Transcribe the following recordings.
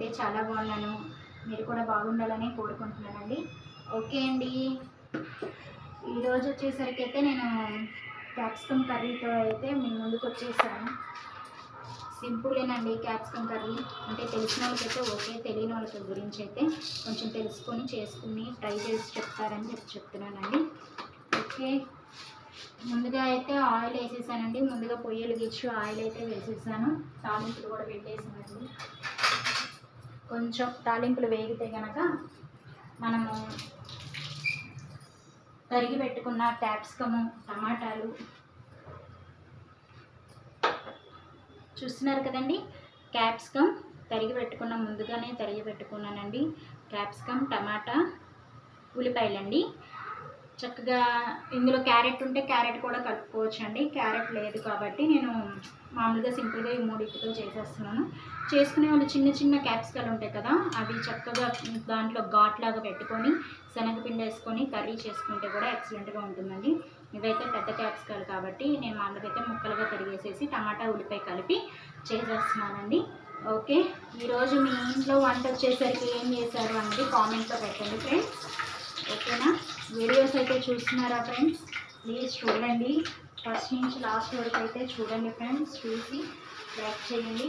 నేనైతే చాలా బాగున్నాను. మీరు కూడా బాగుండాలని కోరుకుంటున్నానండి. ఓకే అండి. ఈరోజు వచ్చేసరికి అయితే నేను క్యాప్సికమ్ కర్రీతో అయితే మీ ముందుకు వచ్చేసాను. సింపులేనండి క్యాప్సికమ్ కర్రీ. అంటే తెలిసిన వాళ్ళకైతే ఓకే తెలియని వాళ్ళకి గురించి అయితే కొంచెం తెలుసుకొని చేసుకుని ట్రై చేసి చెప్తారని చెప్పి చెప్తున్నానండి. ఓకే. ముందుగా అయితే ఆయిల్ వేసేసానండి. ముందుగా పొయ్యలు వెలిగించి ఆయిల్ అయితే వేసేసాను. తాలింపులు కూడా పెట్టేసానండి. కొంచెం తాలింపులు వేగితే కనుక మనము తరిగి పెట్టుకున్న క్యాప్సికము టమాటాలు చూస్తున్నారు కదండి? క్యాప్సికమ్ తరిగి పెట్టుకున్న ముందుగానే తరిగి పెట్టుకున్నానండి. క్యాప్సికమ్ టమాటా ఉల్లిపాయలండి. చక్కగా ఇందులో క్యారెట్ ఉంటే క్యారెట్ కూడా కలుపుకోవచ్చు అండి క్యారెట్ లేదు కాబట్టి నేను మామూలుగా సింపుల్గా ఈ మూడింటితో చేసేస్తున్నాను. చేసుకునే వాళ్ళు చిన్న చిన్న క్యాప్సికల్ ఉంటాయి కదా అవి చక్కగా దాంట్లో ఘాట్ లాగా పెట్టుకొని శనగపిండి వేసుకొని కర్రీ చేసుకుంటే కూడా ఎక్సలెంట్గా ఉంటుందండి. ఇవైతే పెద్ద క్యాప్సికల్ కాబట్టి నేను మామూలుగా అయితే ముక్కలుగా తరిగేసేసి టమాటా ఉల్లిపాయ కలిపి చేసేస్తున్నానండి. ఓకే ఈరోజు మీ ఇంట్లో వంట వచ్చేసరికి ఏం చేశారు అనేది కామెంట్లో పెట్టండి ఫ్రెండ్స్ వీడియోస్ అయితే చూస్తున్నారా ఫ్రెండ్స్? ప్లీజ్ చూడండి. ఫస్ట్ నుంచి లాస్ట్ వరకు అయితే చూడండి ఫ్రెండ్స్. చూసి లైక్ చేయండి.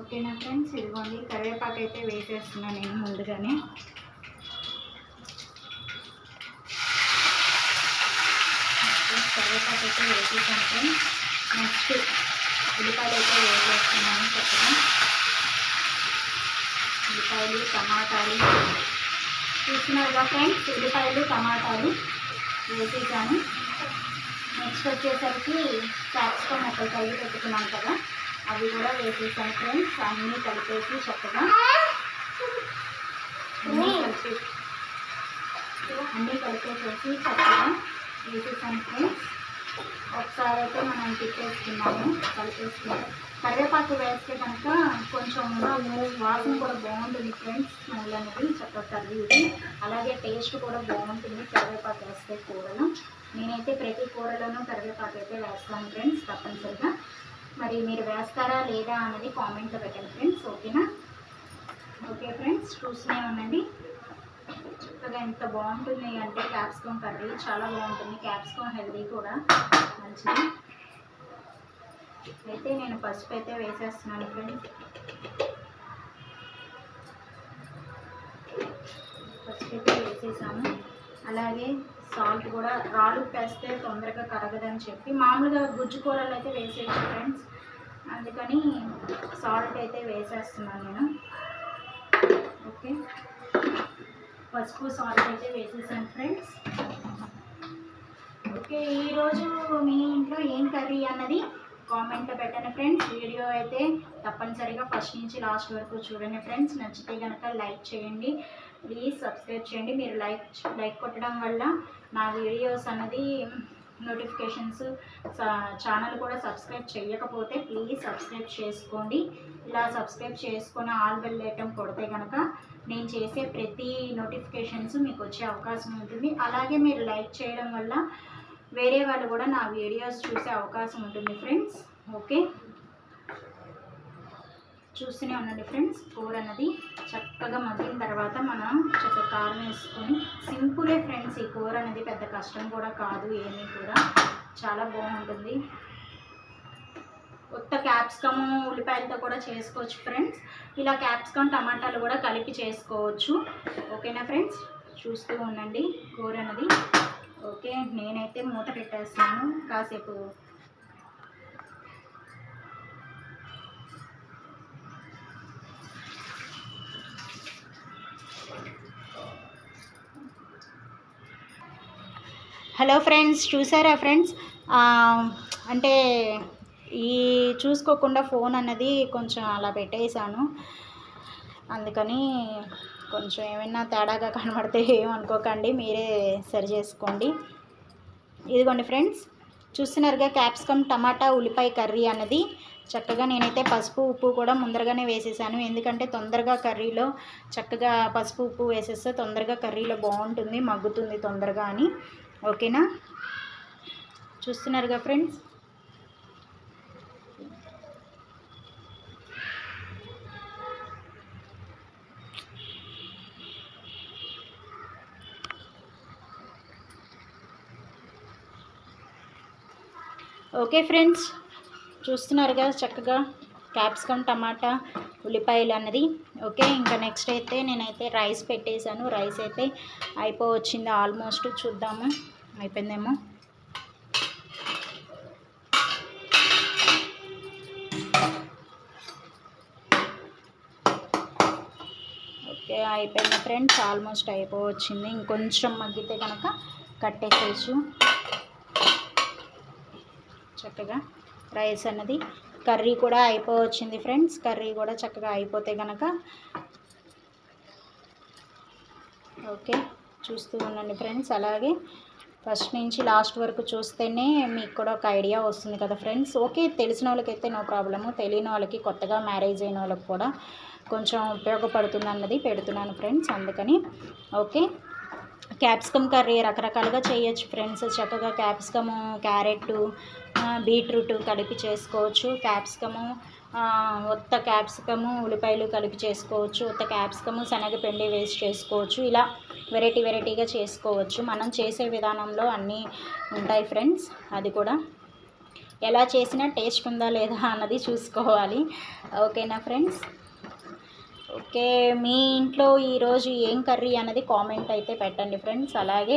ఓకేనా ఫ్రెండ్స్? ఇదిగోండి కరివేపాకు అయితే వేసేస్తున్నాను నేను ముందుగానే. కరివేపాకు అయితే వేసేసాను ఫ్రెండ్స్. నెక్స్ట్ ఉల్లిపాయలు అయితే వేసేస్తున్నాను. చక్కగా ఉల్లిపాయలు టమాటాలు. చూస్తున్నారుగా ఫ్రెండ్స్ ఉల్లిపాయలు టమాటాలు వేసేసాను. నెక్స్ట్ వచ్చేసరికి క్యాప్సికమ్ ఒకటి కలిగి పెట్టుకున్నాను కదా అవి కూడా వేసేసాను ఫ్రెండ్స్. అన్నీ కలిపేసి చక్కగా అన్నీ కలిపి అన్నీ కలిపేసేసి చక్కగా వేసేసాను ఫ్రెండ్స్. ఒకసారి అయితే మనం తిప్పేసుకున్నాము కలిపేసుకున్నాము. కరివేపాకు వేస్తే కనుక కొంచెం వాసన కూడా బాగుంటుంది ఫ్రెండ్స్ స్మెల్ అనేది చక్కగా కర్రీ అలాగే టేస్ట్ కూడా బాగుంటుంది కరివేపాకు వేస్తే కూరలో. నేనైతే ప్రతి కూరలోనూ కరివేపాకు అయితే వేస్తాను ఫ్రెండ్స్ తప్పనిసరిగా. మరి మీరు వేస్తారా లేదా అన్నది కామెంట్లో పెట్టండి ఫ్రెండ్స్ ఓకేనా? ఓకే ఫ్రెండ్స్ చూస్తూనే ఉండండి. చక్కగా ఎంత బాగుంటుంది అంటే క్యాప్సికమ్ కర్రీ చాలా బాగుంటుంది. క్యాప్సికమ్ హెల్దీ కూడా మంచిది. అయితే నేను పసుపు అయితే వేసేస్తున్నాను ఫ్రెండ్స్. పసుపు అయితే వేసేసాము. అలాగే సాల్ట్ కూడా రాళ్ళు వేస్తే తొందరగా కరగదని చెప్పి మామూలుగా గుజ్జు కూరలు అయితే వేసేయచ్చు ఫ్రెండ్స్. అందుకని సాల్ట్ అయితే వేసేస్తున్నాను నేను. ఓకే. పసుపు సాల్ట్ అయితే వేసేసాను ఫ్రెండ్స్. ఓకే ఈరోజు మీ ఇంట్లో ఏం కర్రీ అన్నది? కామెంట్లో పెట్టండి ఫ్రెండ్స్. వీడియో అయితే తప్పనిసరిగా ఫస్ట్ నుంచి లాస్ట్ వరకు చూడండి ఫ్రెండ్స్. నచ్చితే కనుక లైక్ చేయండి. ప్లీజ్ సబ్స్క్రైబ్ చేయండి. మీరు లైక్ లైక్ కొట్టడం వల్ల నా వీడియోస్ అన్నది నోటిఫికేషన్స్ ఛానల్ కూడా సబ్స్క్రైబ్ చేయకపోతే ప్లీజ్ సబ్స్క్రైబ్ చేసుకోండి. ఇలా సబ్స్క్రైబ్ చేసుకుని ఆల్ బెల్ ఐటమ్ కొడితే కనుక నేను చేసే ప్రతి నోటిఫికేషన్స్ మీకు వచ్చే అవకాశం ఉంటుంది. అలాగే మీరు లైక్ చేయడం వల్ల వేరే వాళ్ళు కూడా నా వీడియోస్ చూసే అవకాశం ఉంటుంది ఫ్రెండ్స్. ఓకే? చూస్తూనే ఉండండి ఫ్రెండ్స్. కూర అన్నది చక్కగా మగ్గిన తర్వాత మనం చక్కగా కారం వేసుకొని సింపులే ఫ్రెండ్స్ ఈ కూర అనేది పెద్ద కష్టం కూడా కాదు ఏమీ కూడా. చాలా బాగుంటుంది. కొత్త క్యాప్సికమ్ ఉల్లిపాయలతో కూడా చేసుకోవచ్చు ఫ్రెండ్స్. ఇలా క్యాప్సికమ్ టమాటాలు కూడా కలిపి చేసుకోవచ్చు. ఓకేనా ఫ్రెండ్స్? చూస్తూ ఉండండి కూర అన్నది. ఓకే నేనైతే మూత పెట్టేస్తాను. కాసేపు హలో ఫ్రెండ్స్ చూసారా ఫ్రెండ్స్? అంటే ఈ చూసుకోకుండా ఫోన్ అన్నది కొంచెం అలా పెట్టేశాను. అందుకని కొంచెం ఏమైనా తేడాగా కనబడితే ఏమనుకోకండి మీరే సరి చేసుకోండి. ఇదిగోండి ఫ్రెండ్స్ చూస్తున్నారుగా క్యాప్సికమ్ టమాటా ఉల్లిపాయ కర్రీ అన్నది. చక్కగా నేనైతే పసుపు ఉప్పు కూడా ముందరగానే వేసేసాను. ఎందుకంటే తొందరగా కర్రీలో చక్కగా పసుపు ఉప్పు వేసేస్తే తొందరగా కర్రీలో బాగుంటుంది మగ్గుతుంది తొందరగా అని. ఓకేనా? చూస్తున్నారుగా ఫ్రెండ్స్? ఓకే ఫ్రెండ్స్ చూస్తున్నారు కదా చక్కగా క్యాప్సికమ్ టమాటా ఉల్లిపాయలు అన్నది. ఓకే ఇంకా నెక్స్ట్ అయితే నేనైతే రైస్ పెట్టేశాను. రైస్ అయితే అయిపోవచ్చింది ఆల్మోస్ట్ చూద్దాము. అయిపోయిందేమో? ఓకే అయిపోయింది ఫ్రెండ్స్. ఆల్మోస్ట్ అయిపోవచ్చింది. ఇంకొంచెం మగ్గితే కనుక కట్టేసేసు చక్కగా రైస్ అన్నది. కర్రీ కూడా అయిపోవచ్చింది ఫ్రెండ్స్. కర్రీ కూడా చక్కగా అయిపోతే కనుక ఓకే చూస్తూ ఉండండి ఫ్రెండ్స్. అలాగే ఫస్ట్ నుంచి లాస్ట్ వరకు చూస్తేనే మీకు కూడా ఒక ఐడియా వస్తుంది కదా ఫ్రెండ్స్. ఓకే తెలిసిన వాళ్ళకైతే నో ప్రాబ్లము. తెలియని వాళ్ళకి కొత్తగా మ్యారేజ్ అయిన వాళ్ళకి కూడా కొంచెం ఉపయోగపడుతుంది అన్నది పెడుతున్నాను ఫ్రెండ్స్. అందుకని ఓకే క్యాప్సికమ్ కర్రీ రకరకాలుగా చేయొచ్చు ఫ్రెండ్స్. చక్కగా క్యాప్సికము క్యారెట్ బీట్రూట్ కలిపి చేసుకోవచ్చు. క్యాప్సికము ఉత్త క్యాప్సికము ఉల్లిపాయలు కలిపి చేసుకోవచ్చు. ఉత్త క్యాప్సికము శనగపిండి వేసి చేసుకోవచ్చు. ఇలా వెరైటీ వెరైటీగా చేసుకోవచ్చు. మనం చేసే విధానంలో అన్నీ ఉంటాయి ఫ్రెండ్స్. అది కూడా ఎలా చేసినా టేస్ట్ ఉందా లేదా అన్నది చూసుకోవాలి. ఓకేనా ఫ్రెండ్స్? ఓకే మీ ఇంట్లో ఈరోజు ఏం కర్రీ అన్నది కామెంట్ అయితే పెట్టండి ఫ్రెండ్స్. అలాగే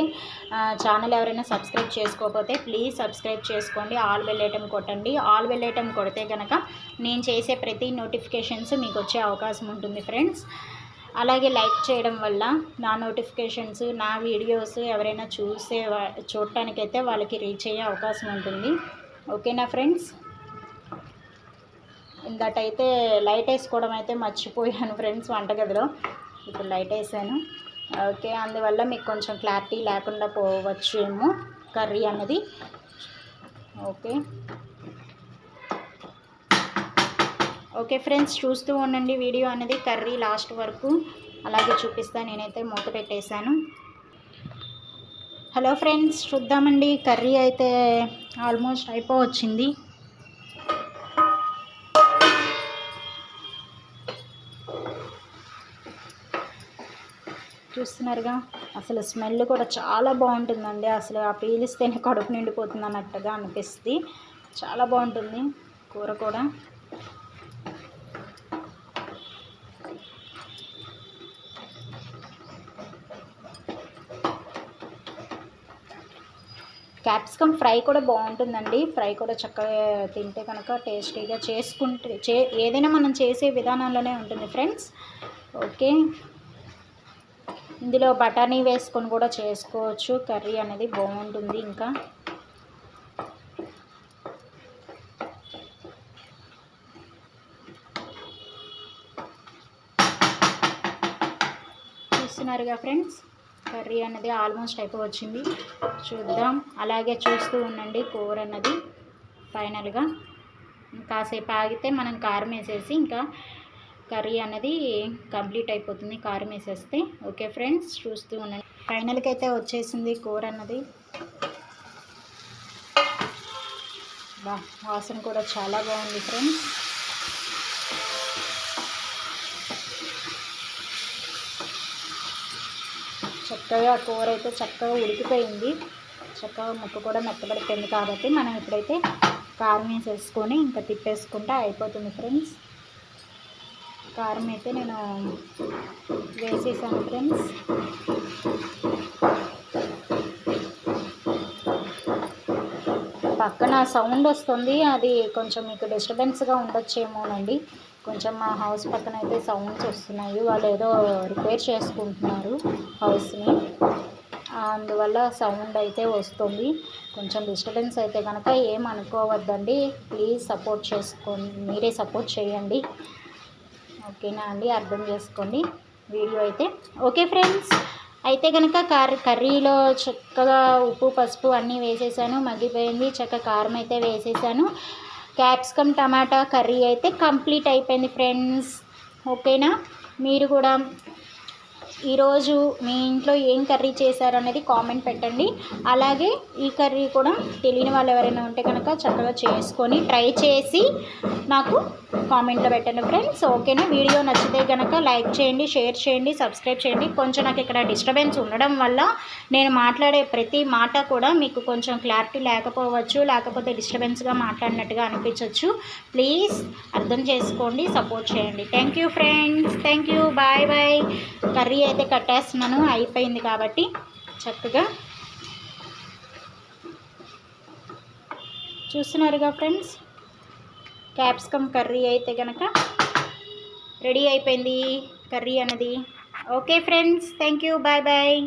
ఛానల్ ఎవరైనా సబ్స్క్రైబ్ చేసుకోకపోతే ప్లీజ్ సబ్స్క్రైబ్ చేసుకోండి. ఆల్ వెళ్ళేయటం కొట్టండి. ఆల్ వెళ్ళేయటం కొడితే కనుక నేను చేసే ప్రతి నోటిఫికేషన్స్ మీకు వచ్చే అవకాశం ఉంటుంది ఫ్రెండ్స్. అలాగే లైక్ చేయడం వల్ల నా నోటిఫికేషన్స్ నా వీడియోస్ ఎవరైనా చూసే చూడటానికైతే వాళ్ళకి రీచ్ అయ్యే అవకాశం ఉంటుంది. ఓకేనా ఫ్రెండ్స్? ఇందటైతే లైట్ వేసుకోవడం అయితే మర్చిపోయాను ఫ్రెండ్స్ వంటగదిలో. ఇప్పుడు లైట్ వేసాను. ఓకే అందువల్ల మీకు కొంచెం క్లారిటీ లేకుండా పోవచ్చు ఏమో కర్రీ అన్నది. ఓకే. ఓకే ఫ్రెండ్స్ చూస్తూ ఉండండి వీడియో అనేది కర్రీ లాస్ట్ వరకు. అలాగే చూపిస్తాను నేనైతే మూత పెట్టేశాను. హలో ఫ్రెండ్స్ చూద్దామండి. కర్రీ అయితే ఆల్మోస్ట్ అయిపోవచ్చింది. చూస్తున్నారుగా. అసలు స్మెల్ కూడా చాలా బాగుంటుందండి. అసలు ఆ పీలిస్తేనే కడుపు నిండిపోతుంది అన్నట్టుగా అనిపిస్తుంది. చాలా బాగుంటుంది కూర కూడా. క్యాప్సికమ్ ఫ్రై కూడా బాగుంటుందండి. ఫ్రై కూడా చక్కగా తింటే కనుక టేస్టీగా చేసుకుంటే చే ఏదైనా మనం చేసే విధానంలోనే ఉంటుంది ఫ్రెండ్స్. ఓకే. ఇందులో బఠానీ వేసుకొని కూడా చేసుకోవచ్చు. కర్రీ అనేది బాగుంటుంది ఇంకా. చూస్తున్నారుగా ఫ్రెండ్స్? కర్రీ అనేది ఆల్మోస్ట్ అయిపోవచ్చింది. చూద్దాం. అలాగే చూస్తూ ఉండండి కూర అన్నది ఫైనల్గా. కాసేపు ఆగితే మనం కారం వేసేసి ఇంకా కర్రీ అనేది కంప్లీట్ అయిపోతుంది. కారం వేసేస్తే. ఓకే ఫ్రెండ్స్ చూస్తూ ఉండండి. ఫైనల్కి అయితే వచ్చేసింది కూర అన్నది. బా వాసన కూడా చాలా బాగుంది ఫ్రెండ్స్. చక్కగా కూర అయితే చక్కగా ఉడికిపోయింది. చక్కగా ముక్క కూడా మెత్తబడిపోయింది కాబట్టి మనం ఇప్పుడైతే కారం వేసేసుకొని ఇంకా తిప్పేసుకుంటే అయిపోతుంది ఫ్రెండ్స్. కారం అయితే నేను వేసేసాను ఫ్రెండ్స్. పక్కన సౌండ్ వస్తుంది అది కొంచెం మీకు డిస్టర్బెన్స్గా ఉండొచ్చేమోనండి. కొంచెం మా హౌస్ పక్కన అయితే సౌండ్స్ వస్తున్నాయి వాళ్ళు ఏదో రిపేర్ చేసుకుంటున్నారు హౌస్ని అందువల్ల సౌండ్ అయితే వస్తుంది. కొంచెం డిస్టర్బెన్స్ అయితే కనుక ఏం అనుకోవద్దండి ప్లీజ్ సపోర్ట్ చేసుకోండి మీరే సపోర్ట్ చేయండి. ఓకేనా అండి? అర్థం చేసుకోండి. వీడియో అయితే ఓకే ఫ్రెండ్స్. అయితే కనుక కర్రీ కర్రీలో చక్కగా ఉప్పు పసుపు అన్నీ వేసేసాను. మగ్గిపోయింది. చక్క కారం అయితే వేసేసాను. క్యాప్సికమ్ టమాటా కర్రీ అయితే కంప్లీట్ అయిపోయింది ఫ్రెండ్స్. ఓకేనా? మీరు కూడా ఈరోజు మీ ఇంట్లో ఏం కర్రీ చేశారు అనేది కామెంట్ పెట్టండి. అలాగే ఈ కర్రీ కూడా తెలియని వాళ్ళు ఎవరైనా ఉంటే కనుక చక్కగా చేసుకొని ట్రై చేసి నాకు కామెంట్లో పెట్టండి ఫ్రెండ్స్. ఓకేనా? వీడియో నచ్చితే కనుక లైక్ చేయండి షేర్ చేయండి సబ్స్క్రైబ్ చేయండి. కొంచెం నాకు ఇక్కడ డిస్టర్బెన్స్ ఉండడం వల్ల నేను మాట్లాడే ప్రతి మాట కూడా మీకు కొంచెం క్లారిటీ లేకపోవచ్చు లేకపోతే డిస్టర్బెన్స్గా మాట్లాడినట్టుగా అనిపించవచ్చు ప్లీజ్ అర్థం చేసుకోండి సపోర్ట్ చేయండి. Thank you friends. Thank you. Bye bye. Curry అయితే కట్టేస్తున్నాను అయిపోయింది కాబట్టి చక్కగా చూస్తున్నారుగా ఫ్రెండ్స్? క్యాప్సికమ్ కర్రీ అయితే కనుక రెడీ అయిపోయింది కర్రీ అన్నది. Okay friends thank you bye bye.